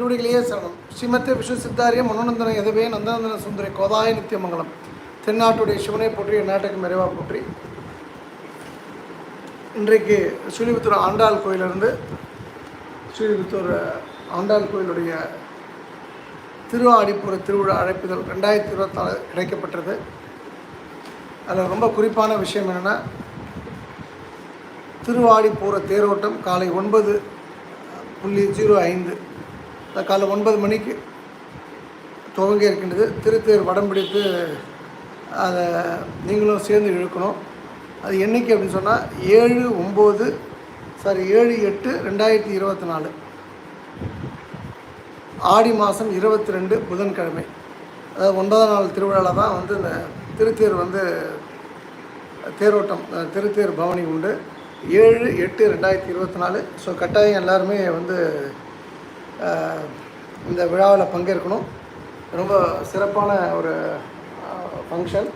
திருவடிகளையே சரணம் ஸ்ரீமத்தே விஷ்ணு சித்தாரிய மனோநந்தன எதவே நந்தநந்தன சுந்தரி கோதாய நித்தியமங்கலம் தென்னாட்டுடைய சிவனை போற்றி நாட்டுக்கு நிறைவா போற்றி. இன்றைக்கு ஸ்ரீவித்தூர் ஆண்டாள் கோயிலிருந்து ஸ்ரீவித்தூர் ஆண்டாள் கோயிலுடைய திருவாடிப்புற திருவிழா அழைப்புதல் ரெண்டாயிரத்தி இருபத்தாலு கிடைக்கப்பட்டது அதில் ரொம்ப குறிப்பான விஷயம் என்னென்னா திருவாடிப்பூர தேரோட்டம் காலை ஒன்பது புள்ளி ஜீரோ ஐந்து காலை ஒன்பது மணிக்கு துவங்க இருக்கின்றது. திருத்தேர் வடம் பிடித்து அதை நீங்களும் சேர்ந்து இழுக்கணும். அது என்றைக்கு அப்படின்னு சொன்னால் ஏழு ஒம்பது சாரி ஏழு எட்டு ரெண்டாயிரத்தி இருபத்தி நாலு. ஆடி மாதம் இருபத்தி ரெண்டு புதன்கிழமை. அதாவது ஒன்பதாம் நாள் திருவிழாவில் தான் வந்து இந்த திருத்தேர் வந்து தேரோட்டம் திருத்தேர் பவனி உண்டு. ஏழு எட்டு ரெண்டாயிரத்தி இருபத்தி நாலு. ஸோ கட்டாயம் எல்லாருமே வந்து இந்த விழாவில் பங்கேற்கணும். ரொம்ப சிறப்பான ஒரு function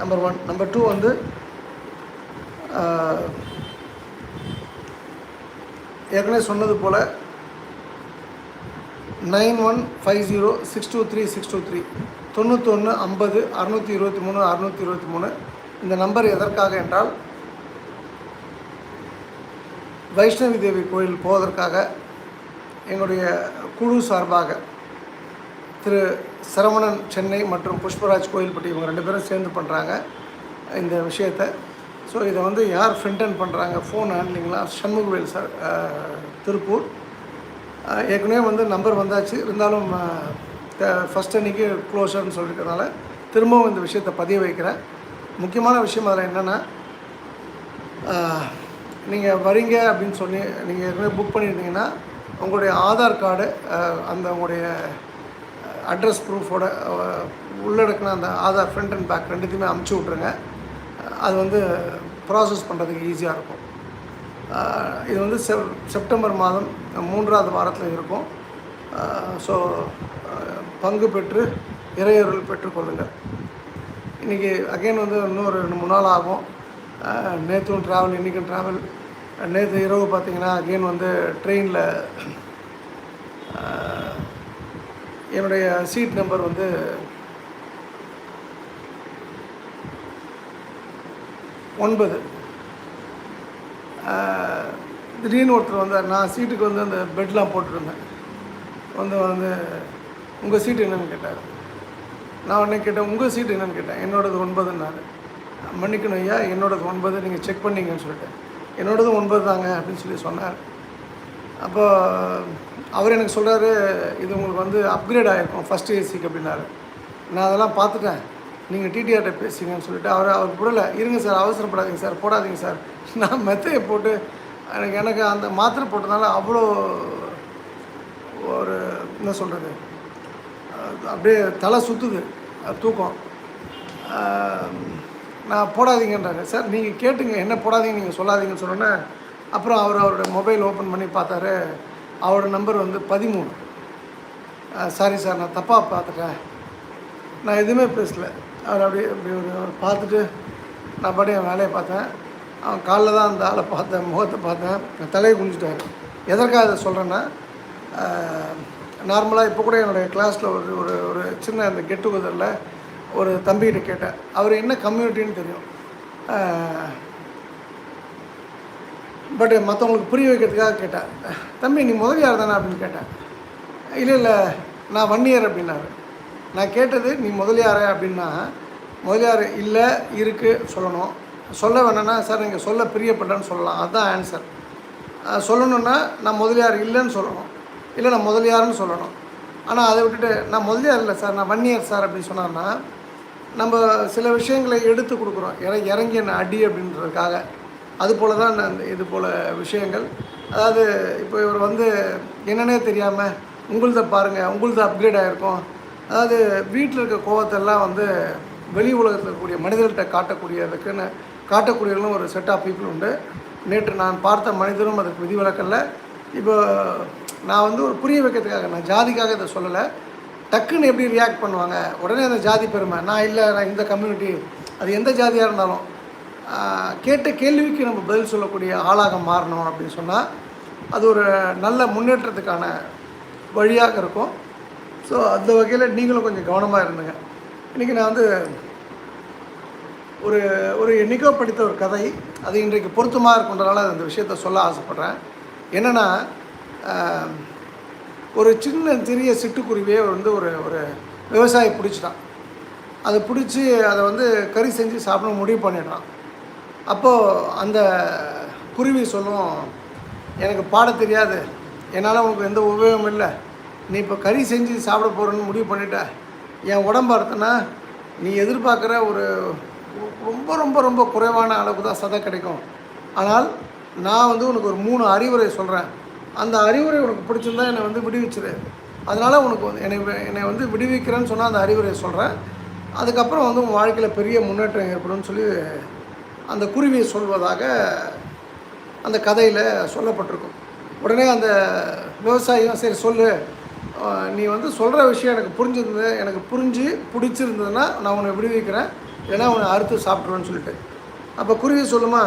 number one number two வந்து ஏற்கனவே சொன்னது போல் nine one five zero six two three six two three. தொண்ணூத்தொன்று ஐம்பது அறநூற்றி இருபத்தி மூணு அறநூற்றி இருபத்தி மூணு. இந்த நம்பர் எதற்காக என்றால் வைஷ்ணவி தேவி கோயில் போவதற்காக எங்களுடைய குழு சார்பாக திரு சரவணன் சென்னை மற்றும் புஷ்பராஜ் கோயில்பட்டி இவங்க ரெண்டு பேரும் சேர்ந்து பண்ணுறாங்க இந்த விஷயத்தை. ஸோ இதை வந்து யார் ஃப்ரண்ட் பண்ணுறாங்க ஃபோன் ஹேண்ட்லிங்லாம் சண்முகவேல் சார் திருப்பூர். ஏற்கனவே வந்து நம்பர் வந்தாச்சு. இருந்தாலும் ஃபஸ்ட் அன்னைக்கு க்ளோஸர்னு சொல்லியிருக்கிறதுனால திரும்பவும் இந்த விஷயத்தை பதிய வைக்கிறேன். முக்கியமான விஷயம் அதில் என்னென்னா நீங்கள் வரீங்க அப்படின்னு சொல்லி நீங்கள் ஏற்கனவே புக் பண்ணியிருந்தீங்கன்னா உங்களுடைய ஆதார் கார்டு அந்த உங்களுடைய அட்ரஸ் ப்ரூஃபோட உள்ளடக்கின அந்த ஆதார் ஃப்ரண்ட் அண்ட் பேக் ரெண்டுத்தையுமே அமுச்சு விட்ருங்க அது வந்து ப்ராசஸ் பண்ணுறதுக்கு ஈஸியாக இருக்கும். இது வந்து செப் செப்டம்பர் மாதம் மூன்றாவது வாரத்தில் இருக்கும். ஸோ பங்கு பெற்று இறையருள் பெற்றுக்கொள்ளுங்கள். இன்றைக்கி அகைன் வந்து இன்னும் ஒரு ரெண்டு மூணு நாள் ஆகும். நேற்றும் ட்ராவல் இன்றைக்கும் ட்ராவல் நேற்று இரவு பார்த்தீங்கன்னா அகெயின் வந்து ட்ரெயினில் என்னுடைய சீட் நம்பர் வந்து ஒன்பது. திடீர்னு ஒருத்தர் வந்தார். நான் சீட்டுக்கு வந்து அந்த பெட்லாம் போட்டிருந்தேன். வந்து வந்து உங்கள் சீட்டு என்னன்னு கேட்டார். நான் உடனே கேட்டேன் உங்கள் சீட்டு என்னென்னு கேட்டேன். என்னோடது ஒன்பதுன்னாரு. மன்னிக்கணும் ஐயா. என்னோடது ஒன்பது நீங்கள் செக் பண்ணீங்கன்னு சொல்லிட்டு. என்னோடது ஒன்பது தாங்க அப்படின்னு சொல்லி சொன்னார். அப்போ அவர் எனக்கு சொல்கிறாரு இது உங்களுக்கு வந்து அப்கிரேட் ஆகிருக்கும் ஃபஸ்ட் ஏசிக்கு அப்படின்னாரு. நான் அதெல்லாம் பார்த்துட்டேன். நீங்கள் டிடிஆர்ட்ட பேசுங்கன்னு சொல்லிட்டு அவர் அவர் விடலை இருங்க சார் அவசரப்படாதீங்க சார் போடாதீங்க சார். நான் மெத்தையை போட்டு எனக்கு எனக்கு அந்த மாத்திரை போட்டதுனால அவ்வளோ ஒரு என்ன சொல்கிறது அப்படியே தலை சுற்றுது தூக்கம். நான் போடாதீங்கன்றாங்க சார் நீங்கள் கேட்டுங்க என்ன போடாதீங்க நீங்கள் சொல்லாதீங்கன்னு சொன்னோன்னே அப்புறம் அவர் அவரோட மொபைல் ஓப்பன் பண்ணி பார்த்தாரு. அவரோட நம்பர் வந்து பதிமூணு. சாரி சார் நான் தப்பாக பார்த்துட்டேன். நான் எதுவுமே பேசல. அவர் அப்படியே அப்படி ஒரு அவர் பார்த்துட்டு நான் படி என் வேலையை பார்த்தேன். அவன் காலைல தான் அந்த ஆளை பார்த்தேன் முகத்தை பார்த்தேன். நான் தலையை குனிஞ்சிட்டாரு. எதற்காக அதை சொல்கிறேன்னா நார்மலாக இப்போ கூட என்னுடைய கிளாஸில் ஒரு ஒரு ஒரு சின்ன அந்த கெட் டுகெதரில் ஒரு தம்பிகிட்ட கேட்டேன் அவர் என்ன கம்யூனிட்டின்னு தெரியும். பட் மற்றவங்களுக்கு புரிய வைக்கிறதுக்காக கேட்டேன் தம்பி நீ முதலியார் தானே? அப்படின்னு கேட்டேன் இல்லை இல்லை நான் வன்னியர் அப்படின்னாரு. நான் கேட்டது நீ முதலியார அப்படின்னா முதலியார் இல்லை இருக்குது சொல்லணும். சொல்ல வேணும்னா சார் நீங்கள் சொல்ல பிரியப்பட்டேன்னு சொல்லலாம். அதுதான் ஆன்சர் சொல்லணுன்னா நான் முதலியார் இல்லைன்னு சொல்லணும். இல்லை நான் முதலியாருன்னு சொல்லணும். ஆனால் அதை விட்டுட்டு நான் முதலியார் இல்லை சார்? நான் வன்னியர் சார் அப்படின்னு சொன்னார்னா நம்ம சில விஷயங்களை எடுத்து கொடுக்குறோம். இற இறங்கி என்ன அடி அப்படின்றதுக்காக. அது போல் தான் நான் இது போல் விஷயங்கள். அதாவது இப்போ இவர் வந்து என்னன்னே தெரியாமல் உங்களுதை பாருங்கள் உங்களது அப்கிரேட் ஆகிருக்கும் அதாவது வீட்டில் இருக்க கோவத்தெல்லாம் வந்து வெளி உலகத்தில் இருக்கக்கூடிய மனிதர்கிட்ட காட்டக்கூடியதுக்குன்னு காட்டக்கூடியவர்களும் ஒரு செட் ஆஃப் பீப்புள் உண்டு. நேற்று நான் பார்த்த மனிதரும் அதுக்கு விதிவிலக்கல்ல இப்போ நான் வந்து ஒரு புரிய வைக்கிறதுக்காக நான் ஜாதிக்காக இதை சொல்லலை. டக்குன்னு எப்படி ரியாக்ட் பண்ணுவாங்க? உடனே அந்த ஜாதி பெருமை. நான் இல்லை நான் இந்த கம்யூனிட்டி அது எந்த ஜாதியாக இருந்தாலும் கேட்ட கேள்விக்கு நம்ம பதில் சொல்லக்கூடிய ஆளாக மாறணும் அப்படின்னு சொன்னால் அது ஒரு நல்ல முன்னேற்றத்துக்கான வழியாக இருக்கும். ஸோ அந்த வகையில் நீங்களும் கொஞ்சம் கவனமாக இருந்துங்க. இன்றைக்கி நான் வந்து ஒரு ஒரு என்றைக்கோ படித்த ஒரு கதை அது இன்றைக்கு பொருத்தமாக இருக்குன்றனால அந்த விஷயத்த சொல்ல ஆசைப்பட்றேன். என்னென்னா ஒரு சின்ன சிறிய சிட்டுக்குருவியே வந்து ஒரு ஒரு விவசாயி பிடிச்சிட்டான். அதை பிடிச்சி அதை வந்து கறி செஞ்சு சாப்பிட முடிவு பண்ணிடுறான். அப்போது அந்த குருவி சொல்லும் எனக்கு பாட தெரியாது. என்னால் உனக்கு எந்த உபயோகமும் இல்லை. நீ இப்போ கறி செஞ்சு சாப்பிட போகிறேன்னு முடிவு பண்ணிட்ட. என் உடம்பு அறுத்தனா நீ எதிர்பார்க்குற ஒரு ரொம்ப ரொம்ப ரொம்ப குறைவான அளவுக்கு தான் சதை கிடைக்கும். ஆனால் நான் வந்து உனக்கு ஒரு மூணு அறிவுரை சொல்கிறேன் அந்த அறிவுரை உனக்கு பிடிச்சிருந்தா என்னை வந்து விடுவிச்சிரு. அதனால் உனக்கு வந்து என்னை என்னை வந்து விடுவிக்கிறேன்னு சொன்னால் அந்த அறிவுரையை சொல்கிறேன் அதுக்கப்புறம் வந்து உன் வாழ்க்கையில் பெரிய முன்னேற்றம் ஏற்படும்னு சொல்லி அந்த குருவியை சொல்வதாக அந்த கதையில் சொல்லப்பட்டிருக்கும். உடனே அந்த விவசாயியும் சரி சொல்லு. நீ வந்து சொல்கிற விஷயம் எனக்கு புரிஞ்சிருந்தது எனக்கு புரிஞ்சு பிடிச்சிருந்ததுன்னா நான் உன்னை விடுவிக்கிறேன். இல்லைன்னா உன்னை அறுத்து சாப்பிட்ருவேன்னு சொல்லிட்டு. அப்போ குருவி சொல்லுமா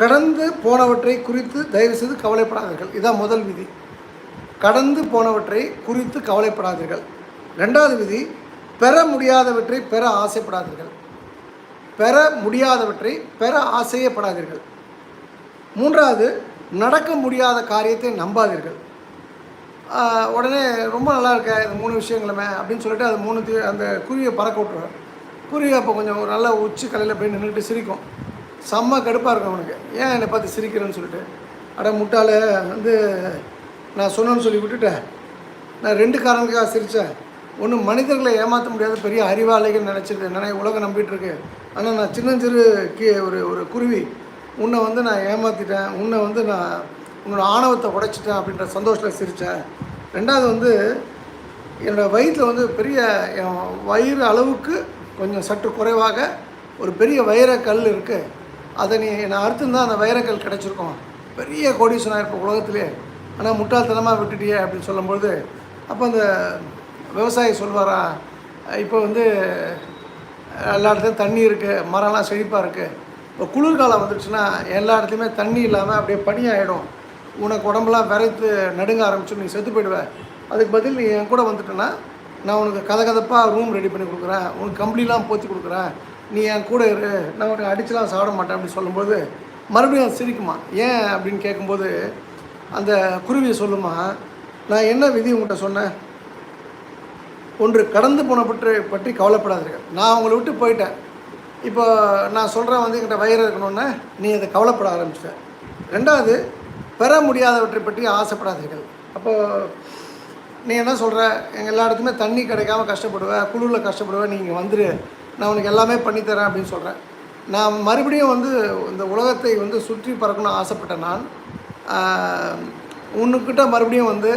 கடந்து போனவற்றை குறித்து தயவு செய்து கவலைப்படாதீர்கள். இதான் முதல் விதி. கடந்து போனவற்றை குறித்து கவலைப்படாதீர்கள். ரெண்டாவது விதி பெற முடியாதவற்றை பெற ஆசைப்படாதீர்கள். பெற முடியாதவற்றை பெற ஆசையப்படாதீர்கள். மூன்றாவது நடக்க முடியாத காரியத்தை நம்பாதீர்கள். உடனே ரொம்ப நல்லா இருக்க இந்த மூணு விஷயங்களுமே அப்படின்னு சொல்லிட்டு அது மூணு அந்த குருவியை பறக்க விட்டுருவார் குருவி அப்போ கொஞ்சம் ஒரு நல்ல உச்சி கலையில் போய் நின்றுட்டு சிரிக்கும். செம்ம கடுப்பாக இருக்கும் அவனுக்கு. ஏன் என்னை பார்த்து சிரிக்கிறேன்னு சொல்லிட்டு? அட முட்டாள வந்து நான் சொன்னேன்னு சொல்லி விட்டுட்டேன் நான் ரெண்டு காரணத்துக்காக சிரித்தேன் ஒன்று மனிதர்களை ஏமாற்ற முடியாத பெரிய அறிவாளிகள் நினச்சிருக்கு நினை உலகம் நம்பிட்டு ஆனால் நான் சின்னஞ்சிறு கீ ஒரு ஒரு குருவி. உன்னை வந்து நான் ஏமாற்றிட்டேன் உன்னை வந்து நான் உன்னோட ஆணவத்தை உடைச்சிட்டேன் அப்படின்ற சந்தோஷத்தில் சிரித்தேன் ரெண்டாவது வந்து என்னோடய வயிற்றில் வந்து பெரிய என் வயிறு அளவுக்கு கொஞ்சம் சற்று குறைவாக ஒரு பெரிய வைரக்கல் இருக்குது அதை நீ நான் அறுத்துந்தான் அந்த வைரக்கல் கிடச்சிருக்கும். பெரிய கோடீஸ்வரன் இருப்ப உலகத்திலே. ஆனால் முட்டாள்தனமாக விட்டுட்டியே அப்படின்னு சொல்லும்பொழுது அப்போ அந்த விவசாயி சொல்வாரா இப்போ வந்து எல்லா இடத்துலையும் தண்ணி இருக்குது மரம்லாம் செழிப்பாக இருக்குது இப்போ குளிர்காலம் வந்துடுச்சுன்னா எல்லா இடத்துலையுமே தண்ணி இல்லாமல் அப்படியே பனியாகிடும் உனக்கு உடம்புலாம் விரைத்து நடுங்க ஆரம்பிச்சு நீ செத்து போயிடுவேன் அதுக்கு பதில் நீ என் கூட வந்துட்டேன்னா நான் உனக்கு கதகதப்பாக ரூம் ரெடி பண்ணி கொடுக்குறேன். உனக்கு கம்பளிலாம் போத்தி கொடுக்குறேன். நீ என் கூட இரு நான் உனக்கு அடிச்சுலாம் சாப்பிட மாட்டேன் அப்படின்னு சொல்லும்போது மறுபடியும் அது சிரிக்குமா? ஏன் அப்படின்னு கேட்கும்போது அந்த குருவியை சொல்லுமா நான் என்ன விதி உங்கள்கிட்ட சொன்னேன்? ஒன்று கடந்து போன பற்றி பற்றி கவலைப்படாதீர்கள். நான் அவங்கள விட்டு போயிட்டேன். இப்போ நான் சொல்கிறேன் வந்து என்கிட்ட வயிறு இருக்கணும்னா நீ அதை கவலைப்பட ஆரம்பிச்சிட்ட. ரெண்டாவது பெற முடியாதவற்றை பற்றி ஆசைப்படாதீர்கள். அப்போது நீ என்ன சொல்கிற எங்கள் எல்லா இடத்துலையுமே தண்ணி கிடைக்காம கஷ்டப்படுவேன் குளிரில் கஷ்டப்படுவேன் நீங்கள் வந்துடு நான் உனக்கு எல்லாமே பண்ணித்தரேன் அப்படின்னு சொல்கிறேன் நான் மறுபடியும் வந்து இந்த உலகத்தை வந்து சுற்றி பறக்கணும்னு ஆசைப்பட்ட நான் உன்னுக்கிட்ட மறுபடியும் வந்து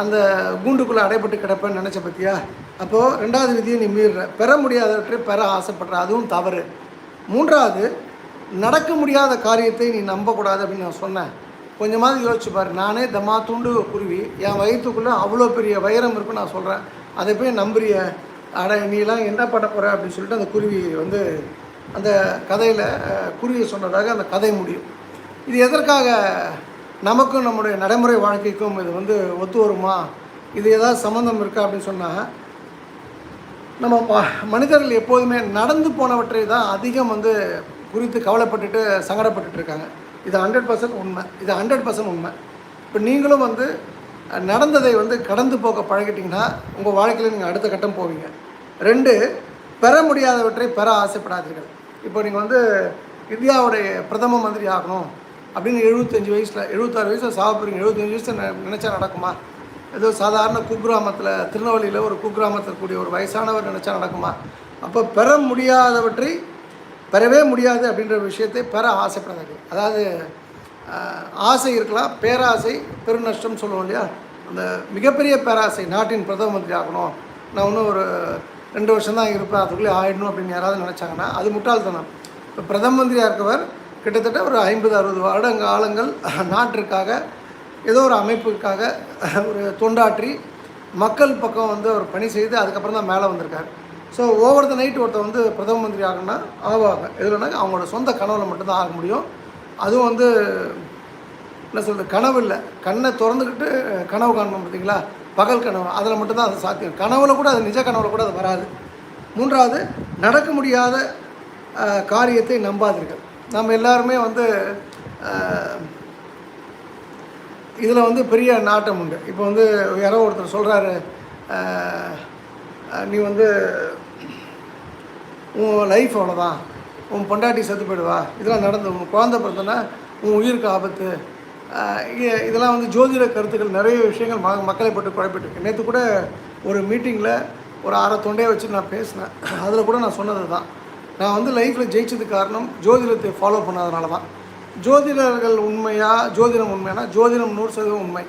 அந்த கூண்டுக்குள்ளே அடைப்பட்டு கிடப்பேன்னு நினச்ச பற்றியா அப்போது ரெண்டாவது விதியை நீ மீறுற. பெற முடியாதவற்றை பெற ஆசைப்படுற. அதுவும் தவறு. மூன்றாவது நடக்க முடியாத காரியத்தை நீ நம்பக்கூடாது அப்படின்னு நான் சொன்னேன். கொஞ்சமாவது யோசிச்சு பாரு. நானே தம்மா துண்டு குருவி என் வயிற்றுக்குள்ளே அவ்வளோ பெரிய வைரம் இருக்குன்னு நான் சொல்கிறேன் அதை போய் நம்புறிய? அட நீலாம் என்ன பண்ண போகிற அப்படின்னு சொல்லிட்டு அந்த குருவி வந்து அந்த கதையில் குருவி சொன்னதாக அந்த கதை முடியும். இது எதற்காக நமக்கும் நம்முடைய நடைமுறை வாழ்க்கைக்கும் இது வந்து ஒத்து வருமா? இது ஏதாவது சம்மந்தம் இருக்கா அப்படின்னு சொன்னால் நம்ம மனிதர்கள் எப்போதுமே நடந்து போனவற்றை தான் அதிகம் வந்து குறித்து கவலைப்பட்டுட்டு சங்கடப்பட்டுட்டு இருக்காங்க. இது ஹண்ட்ரட் பர்சன்ட் உண்மை. இது ஹண்ட்ரட் பர்சன்ட் உண்மை. இப்போ நீங்களும் வந்து நடந்ததை வந்து கடந்து போக பழகிட்டிங்கன்னா உங்கள் வாழ்க்கையில் நீங்கள் அடுத்த கட்டம் போவீங்க. ரெண்டு பெற முடியாதவற்றை பெற ஆசைப்படாதீர்கள். இப்போ நீங்கள் வந்து இந்தியாவுடைய பிரதம மந்திரி ஆகணும் அப்படின்னு எழுபத்தஞ்சு வயசில் எழுபத்தாறு வயசில் சாக போகிறீங்க எழுபத்தஞ்சு வயசில் நினச்சா நினைச்சா நடக்குமா? ஏதோ சாதாரண குக்கிராமத்தில் திருநெல்வேலியில் ஒரு குக்கிராமத்தில் கூடிய ஒரு வயசானவர் நினச்சா நடக்குமா? அப்போ பெற முடியாதவற்றை பெறவே முடியாது அப்படின்ற விஷயத்தை பெற ஆசைப்படாதீர்கள். அதாவது ஆசை இருக்கலாம் பேராசை பெருநஷ்டம் சொல்லுவோம் இல்லையா? அந்த மிகப்பெரிய பேராசை நாட்டின் பிரதம மந்திரி ஆகணும். நான் இன்னும் ஒரு ரெண்டு வருஷம் தான் இருப்பேன். அதுக்குள்ளே ஆயிடணும் அப்படின்னு யாராவது நினச்சாங்கன்னா அது முட்டாள்தனம். இப்போ பிரதம மந்திரியாக இருக்கவர் கிட்டத்தட்ட ஒரு ஐம்பது அறுபது வருடங்க காலங்கள் நாட்டிற்காக ஏதோ ஒரு அமைப்புக்காக ஒரு தொண்டாற்றி மக்கள் பக்கம் வந்து அவர் பணி செய்து அதுக்கப்புறம் தான் மேலே வந்திருக்காரு. ஸோ ஓவர் த நைட் ஒருத்தர் வந்து பிரதம மந்திரி ஆகணும்னா ஆவாங்க. எதுலன்னா அவங்களோட சொந்த கனவில் மட்டும்தான் ஆக முடியும். அதுவும் வந்து என்ன சொல்கிறது கனவு இல்லை. கண்ணை திறந்துக்கிட்டு கனவு காணணும் பார்த்தீங்களா? பகல் கனவு அதில் மட்டும்தான் அது சாத்தியம். கனவுல கூட அது நிஜ கனவுல கூட அது வராது. மூன்றாவது நடக்க முடியாத காரியத்தை நம்பாதீர்கள். நம்ம எல்லாருமே வந்து இதில் வந்து பெரிய நாட்டம் உண்டு. இப்போ வந்து யாரோ ஒருத்தர் சொல்கிறாரு நீ வந்து உன் லைஃப் அவ்வளோதான் உன் பொண்டாட்டி செத்து போயிடுவா. இதெல்லாம் நடந்து உன் குழந்தை பிறந்தனா உன் உயிருக்கு ஆபத்து. இதெல்லாம் வந்து ஜோதிட கருத்துக்கள் நிறைய விஷயங்கள் ம மக்களை பட்டு குழப்பிட்டு நேற்று கூட ஒரு மீட்டிங்கில் ஒரு அரை தொண்டையை வச்சு நான் பேசினேன். அதில் கூட நான் சொன்னது தான். நான் வந்து லைஃப்பில் ஜெயிச்சதுக்கு காரணம் ஜோதிடத்தை ஃபாலோ பண்ணாதனால தான். ஜோதிடர்கள் உண்மையா ஜோதிடம் உண்மையானா ஜோதிடம் நூறு சதவீதம் உண்மை.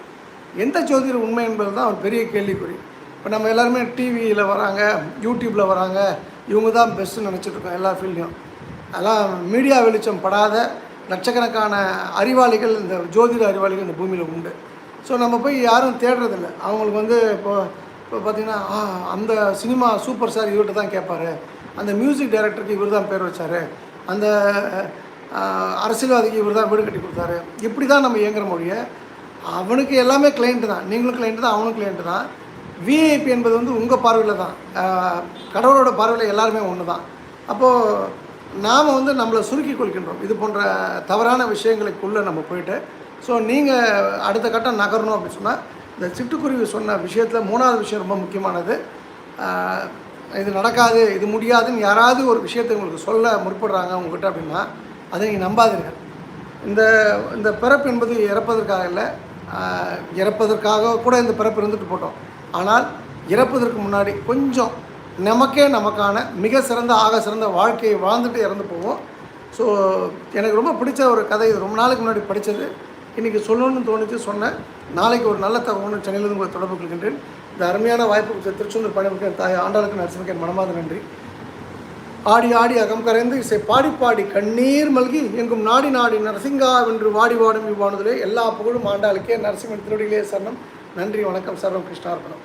எந்த ஜோதிடம் உண்மை என்பது தான் ஒரு பெரிய கேள்விக்குறி. இப்போ நம்ம எல்லாருமே டிவியில் வராங்க யூடியூப்பில் வராங்க. இவங்க தான் பெஸ்ட்டுன்னு நினச்சிட்ருக்கோம் எல்லா ஃபீல்டையும் அதெல்லாம் மீடியா வெளிச்சம் படாத லட்சக்கணக்கான அறிவாளிகள் இந்த ஜோதிட அறிவாளிகள் இந்த பூமியில் உண்டு. ஸோ நம்ம போய் யாரும் தேடுறதில்ல. அவங்களுக்கு வந்து இப்போ இப்போ பார்த்தீங்கன்னா அந்த சினிமா சூப்பர் ஸ்டார் இவர்கிட்ட தான் கேட்பாரு அந்த மியூசிக் டைரக்டருக்கு இவர் தான் பேர் வச்சார். அந்த அரசியல்வாதிக்கு இவர் தான் வீடு கட்டி கொடுத்தாரு. இப்படி தான் நம்ம இயங்குற மொழியை அவனுக்கு எல்லாமே கிளைண்ட்டு தான். நீங்களும் கிளைண்ட்டு தான் அவனும் கிளைண்ட்டு தான். விஐபி என்பது வந்து உங்கள் பார்வையில் தான். கடவுளோட பார்வையில் எல்லாருமே ஒன்று தான் அப்போது நாம் வந்து நம்மளை சுருக்கி கொள்கின்றோம். இது போன்ற தவறான விஷயங்களுக்குள்ளே நம்ம போயிட்டு ஸோ நீங்கள் அடுத்த கட்டம் நகரணும் அப்படின்னு சொன்னால் இந்த சிட்டுக்குருவி சொன்ன விஷயத்தில் மூணாவது விஷயம் ரொம்ப முக்கியமானது. இது நடக்காது இது முடியாதுன்னு யாராவது ஒரு விஷயத்தை உங்களுக்கு சொல்ல முற்படுறாங்க உங்ககிட்ட அப்படின்னா அதை நீங்கள் நம்பாதீங்க இந்த இந்த பிறப்பு என்பது இறப்பதற்காக இல்லை இறப்பதற்காக கூட இந்த பிறப்பு இருந்துட்டு போட்டோம். ஆனால் இறப்பதற்கு முன்னாடி கொஞ்சம் நமக்கே நமக்கான மிக சிறந்த ஆக சிறந்த வாழ்க்கையை வாழ்ந்துட்டு இறந்து போவோம். ஸோ எனக்கு ரொம்ப பிடிச்ச ஒரு கதை. இது ரொம்ப நாளைக்கு முன்னாடி படித்தது இன்றைக்கி சொல்லணும்னு தோணுச்சு சொன்னேன். நாளைக்கு ஒரு நல்ல தகவல் சென்னையிலிருந்து உங்களை தொடர்பு கொள்கின்றேன். இந்த அருமையான வாய்ப்பு கொடுத்த திருச்செந்தூர் பயணம் தாய் ஆண்டாளுக்கு நரசிம்மக்கு என் நன்றி. ஆடி ஆடி அகம் கரைந்து இசை பாடி பாடி கண்ணீர் மல்கி எங்கும் நாடி நாடி நரசிங்கா வென்று வாடி வாடும் இவ்வானதிலே எல்லா புகழும் ஆண்டாளுக்கே. நரசிம்மன் திருவடிகளே சரணம். நன்றி வணக்கம். சர்வம் கிருஷ்ணார்பணம்.